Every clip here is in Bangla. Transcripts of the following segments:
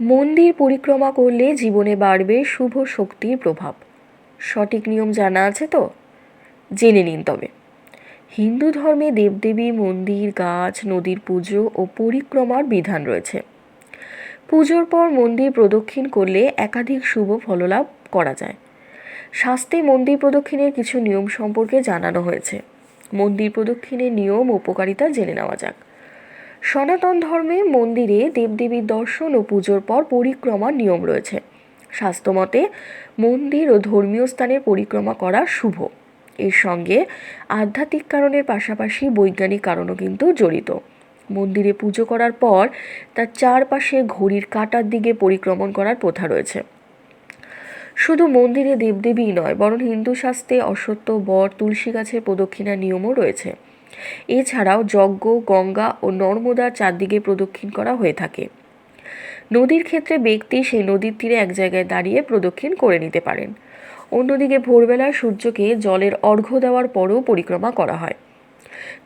মন্দির পরিক্রমা করলে জীবনে বাড়বে শুভ শক্তির প্রভাব। সঠিক নিয়ম জানা আছে তো? জেনে নিন তবে। হিন্দু ধর্মে দেবদেবী, মন্দির, গাছ, নদীর পুজো ও পরিক্রমার বিধান রয়েছে। পুজোর পর মন্দির প্রদক্ষিণ করলে একাধিক শুভ ফললাভ করা যায়। শাস্ত্রে মন্দির প্রদক্ষিণের কিছু নিয়ম সম্পর্কে জানানো হয়েছে। মন্দির প্রদক্ষিণের নিয়ম উপকারিতা জেনে নেওয়া যাক। সনাতন ধর্মে মন্দিরে দেবদেবীর দর্শন ও পুজোর পর পরিক্রমার নিয়ম রয়েছে। শাস্ত্রমতে মন্দির ও ধর্মীয় স্থানের পরিক্রমা করা শুভ। এর সঙ্গে আধ্যাত্মিক কারণের পাশাপাশি বৈজ্ঞানিক কারণও কিন্তু জড়িত। মন্দিরে পুজো করার পর তার চারপাশে ঘড়ির কাঁটার দিকে পরিক্রমণ করার প্রথা রয়েছে। শুধু মন্দিরে দেবদেবীই নয়, বরং হিন্দু শাস্ত্রে অশ্বত্থ, বর, তুলসী গাছের প্রদক্ষিণার নিয়মও রয়েছে। এছাড়াও যজ্ঞ, গঙ্গা ও নর্মদার চারদিকে প্রদক্ষিণ করা হয়ে থাকে। নদীর ক্ষেত্রে ব্যক্তি সেই নদীর তীরে এক জায়গায় দাঁড়িয়ে প্রদক্ষিণ করে নিতে পারেন। অন্যদিকে ভোরবেলায় সূর্যকে জলের অর্ঘ্য দেওয়ার পরও পরিক্রমা করা হয়।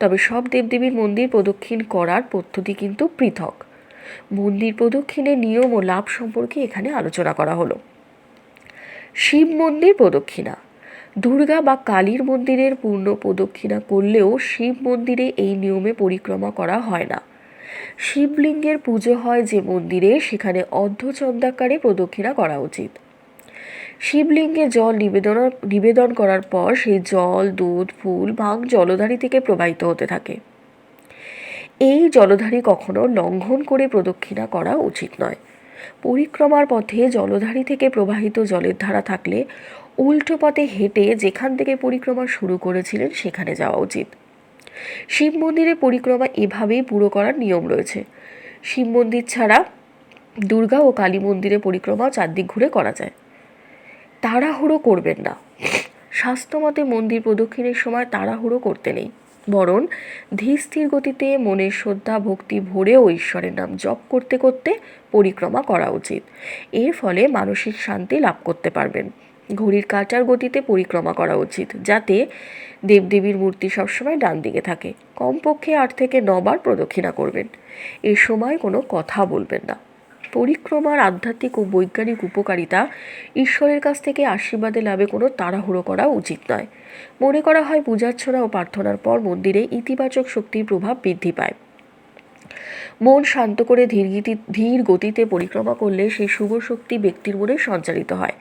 তবে সব দেবদেবীর মন্দির প্রদক্ষিণ করার পদ্ধতি কিন্তু পৃথক। মন্দির প্রদক্ষিণের নিয়ম ও লাভ সম্পর্কে এখানে আলোচনা করা হলো। শিব মন্দির প্রদক্ষিণা। দুর্গা বা কালীর মন্দিরের পূর্ণ প্রদক্ষিণা করলেও শিব মন্দিরে এই নিয়মে পরিক্রমা করা হয় না। শিবলিঙ্গের পুজো হয় যে মন্দিরে, সেখানে অর্ধচন্দ্রাকারে প্রদক্ষিণা করা উচিত। শিবলিঙ্গে জল নিবেদন নিবেদন করার পর সেই জল, দুধ, ফুল, ভাঙ জলধারী থেকে প্রবাহিত হতে থাকে। এই জলধারী কখনো লঙ্ঘন করে প্রদক্ষিণা করা উচিত নয়। পরিক্রমার পথে জলধারী থেকে প্রবাহিত জলের ধারা থাকলে উল্টো পথে হেঁটে যেখান থেকে পরিক্রমা শুরু করেছিলেন সেখানে যাওয়া উচিত। শিব মন্দিরে পরিক্রমা এভাবেই পুরো করার নিয়ম রয়েছে। শিব মন্দির ছাড়া দুর্গা ও কালী মন্দিরে পরিক্রমা চারদিক ঘুরে করা যায়। তাড়াহুড়ো করবেন না। স্বাস্থ্যমতে মন্দির প্রদক্ষিণের সময় তাড়াহুড়ো করতে নেই। বরং ধীর গতিতে মনের শ্রদ্ধা, ভক্তি ভরেও ঈশ্বরের নাম জপ করতে করতে পরিক্রমা করা উচিত। এর ফলে মানসিক শান্তি লাভ করতে পারবেন। ঘড়ির কাঁটার গতিতে পরিক্রমা করা উচিত, যাতে দেবদেবীর মূর্তি সবসময় ডান দিকে থাকে। কমপক্ষে আট থেকে নবার প্রদক্ষিণা করবেন। এ সময় কোনো কথা বলবেন না। পরিক্রমার আধ্যাত্মিক ও বৈজ্ঞানিক উপকারিতা ঈশ্বরের কাছ থেকে আশীর্বাদে লাভে কোনো তাড়াহুড়ো করা উচিত নয়। মনে করা হয় পূজার্চনা ও প্রার্থনার পর মন্দিরে ইতিবাচক শক্তির প্রভাব বৃদ্ধি পায়। মন শান্ত করে ধীর ধীর গতিতে পরিক্রমা করলে সেই শুভ শক্তি ব্যক্তির মনে সঞ্চারিত হয়।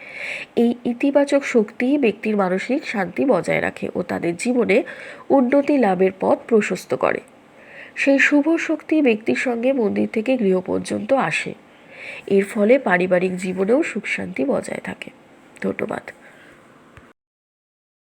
এই ইতিবাচক শক্তি ব্যক্তির মানসিক শান্তি বজায় রাখে ও তাদের জীবনে উন্নতি লাভের পথ প্রশস্ত করে। সেই শুভ শক্তি ব্যক্তির সঙ্গে মন্দির থেকে গৃহ পর্যন্ত আসে। এর ফলে পারিবারিক জীবনেও সুখ শান্তি বজায় থাকে। ধন্যবাদ।